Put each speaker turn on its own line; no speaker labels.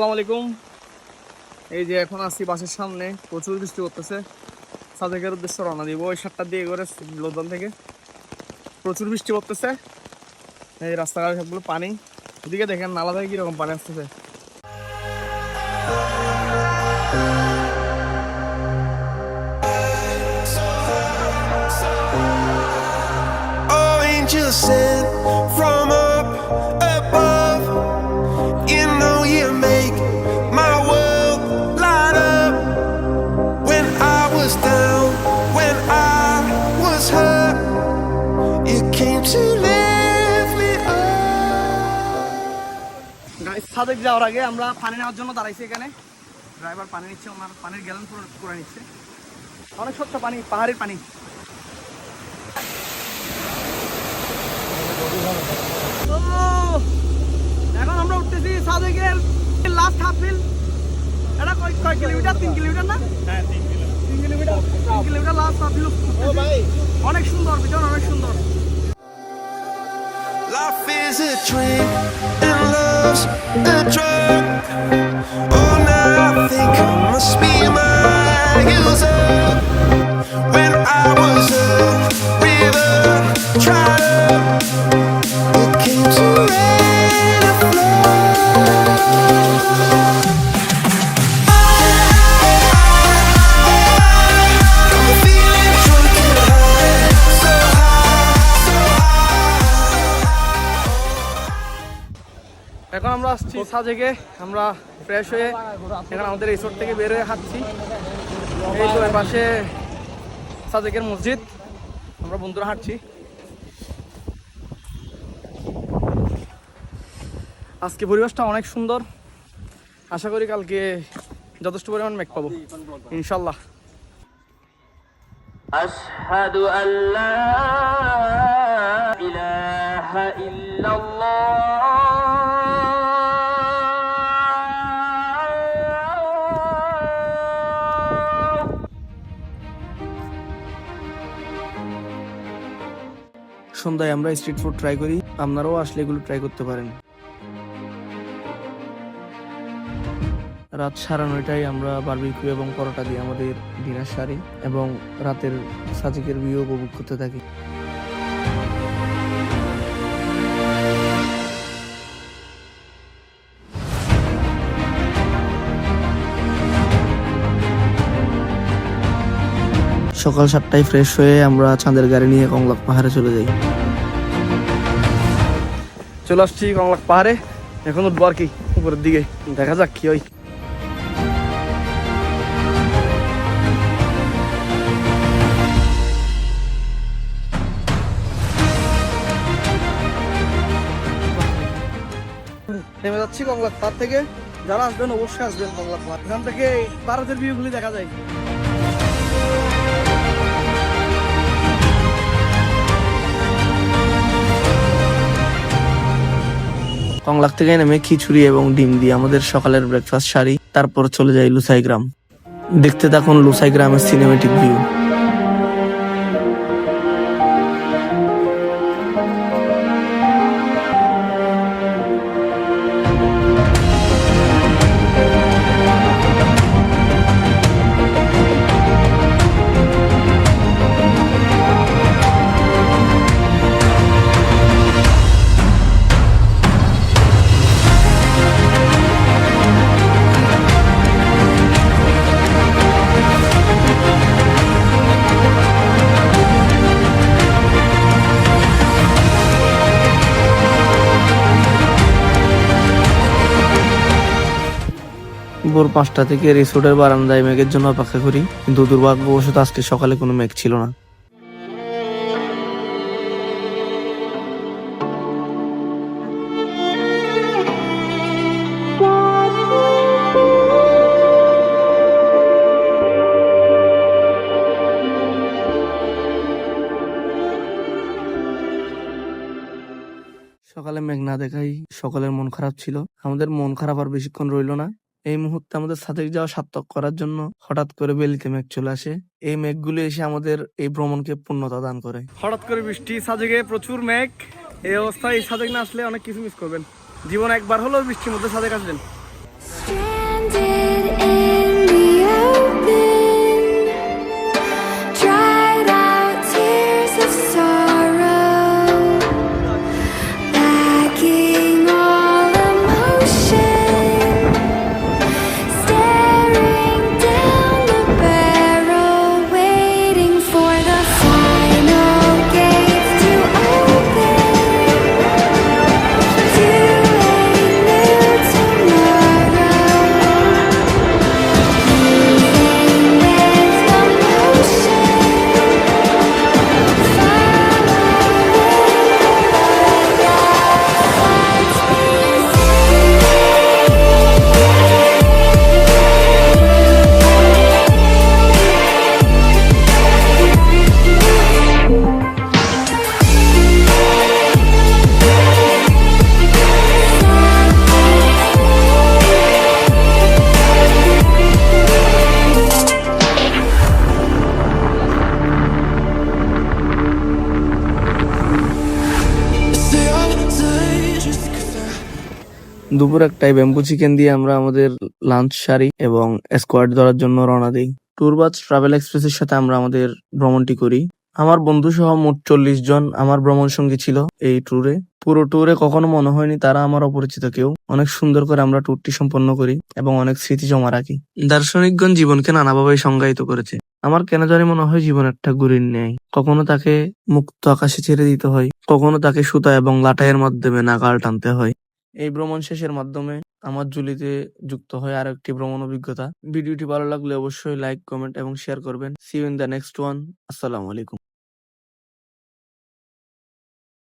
আসসালামু আলাইকুম। এই যে এখন আসছি বাসের সামনে, প্রচুর বৃষ্টি করতেছে সাদেকের উদ্দেশ্যে রওনা দিব ওই সাতটার দিয়ে করে লোকজন থেকে। প্রচুর বৃষ্টি করতেছে এই রাস্তাঘাট সবগুলো পানি। ওদিকে দেখেন নালা থেকে কীরকম পানি আসতেছে। সাদেক যাওয়ার আগে আমরা পানি নেওয়ার জন্য দাঁড়াইছি এখানে। ড্রাইভার পানি নিচ্ছে ওনার পানির গ্যালন পুরো করে নিচ্ছে। অনেক সত্য পানি পাহাড়ের পানি। তো, এখন আমরা উঠতেছি সাদেকের লাস্ট হাফ হিল এটা কয় কয় কিলোমিটার? তিন কিলোমিটার না? তিন কিলোমিটার। তিন কিলোমিটার। লাস্ট হাফ হিল অনেক সুন্দর ভিতর অনেক সুন্দর।
Life is a dream love's a drug. Oh, now I think I
আসছি সাজেকে আমরা ফ্রেশ হয়ে এখন আমাদের রিসোর্ট থেকে বের হয়ে হাঁটছি এই তো এর পাশে সাজেকের মসজিদ আমরা বন্ধুরা হাঁটছি আজকে পরিবেশটা অনেক সুন্দর আশা করি কালকে যথেষ্ট পরিমাণ মেঘ পাবো ইনশাল্লাহ
أشهد أن لا إله إلا الله
সন্ধ্যায় আমরা স্ট্রিট ফুড ট্রাই করি, আপনারাও আসলে এগুলো ট্রাই করতে পারেন। রাত সাড়ে নয়টায় আমরা বার্বিকিউ এবং পরোটা দিয়ে আমাদের ডিনার সারি এবং রাতের সাজিকের ভিউ উপভোগ করতে থাকি। সকাল সাতটায় ফ্রেশ হয়ে আমরা চাঁদের গাড়ি নিয়ে কংলাক পাহাড়ে চলে যাই। চলে আসছি কংলাক পাহাড়ে। এখন উঠবো আর কি, উপরের দিকে। দেখা যাক কি হয়। নেমে যাচ্ছি কংলাক পাহাড় থেকে। যারা আসবেন, অবশ্যই আসবেন কংলাক পাহাড়। এখান থেকে ভারতের ভিউগুলি দেখা যায়। কংলাক থেকে নেমে খিচুড়ি এবং ডিম দিয়ে আমাদের সকালের ব্রেকফাস্ট সারি তারপর চলে যাই লুসাইগ্রাম দেখতে থাকুন লুসাই গ্রামের সিনেমেটিক ভিউ ভোর পাঁচটা থেকে রিসোর্টের বারান্দায় মেঘের জন্য অপেক্ষা করি, কিন্তু দুর্ভাগ্যবশত আজকে সকালে কোনো মেঘ ছিল না। সকালে মেঘ না দেখাই সকলের মন খারাপ ছিল। আমাদের মন খারাপ আর বেশিক্ষণ রইল না। এই মুহূর্তে আমাদের সাদেক যাওয়া সার্থক করার জন্য হঠাৎ করে বেলিতে মেঘ চলে আসে। এই মেঘগুলো এসে আমাদের এই ভ্রমণকে পূর্ণতা দান করে। হঠাৎ করে বৃষ্টি সাজেকে প্রচুর মেঘ। এই অবস্থায় এই সাজেক না আসলে অনেক কিছু মিস করবেন। জীবন একবার হলেও বৃষ্টির মধ্যে সাজেক আসবেন।
দুপুর একটাই ব্যাম্বু চিকেন দিয়ে আমরা আমাদের লাঞ্চ সারি এবং স্কোয়াড ধরার জন্য রওনা দিই। ট্যুর বাস ট্রাভেল এক্সপ্রেসের সাথে আমরা আমাদের ভ্রমণটি করি। আমার বন্ধু সহ মোট চল্লিশ জন আমার ভ্রমণ সঙ্গী ছিল এই ট্যুরে পুরো ট্যুরে কখনো মনে হয়নি তারা আমার অপরিচিত কেউ। অনেক সুন্দর করে আমরা ট্যুরটি সম্পন্ন করি এবং অনেক স্মৃতি জমা রাখি। দার্শনিকগণ জীবনকে নানাভাবে সংজ্ঞায়িত করেছে। আমার কেন জানি মনে হয় জীবন একটা গুরির ন্যায়। কখনো তাকে মুক্ত আকাশে ছেড়ে দিতে হয়। কখনো তাকে সুতা এবং লাটাইয়ের মাধ্যমে নাগাল টানতে হয়। এই ভ্রমণ শেষের মাধ্যমে আমার জুলিতে যুক্ত হয় আর একটি ভ্রমণ অভিজ্ঞতা। ভিডিওটি ভালো লাগলে অবশ্যই লাইক কমেন্ট এবং শেয়ার করবেন। See you in the next one আসসালামু আলাইকুম।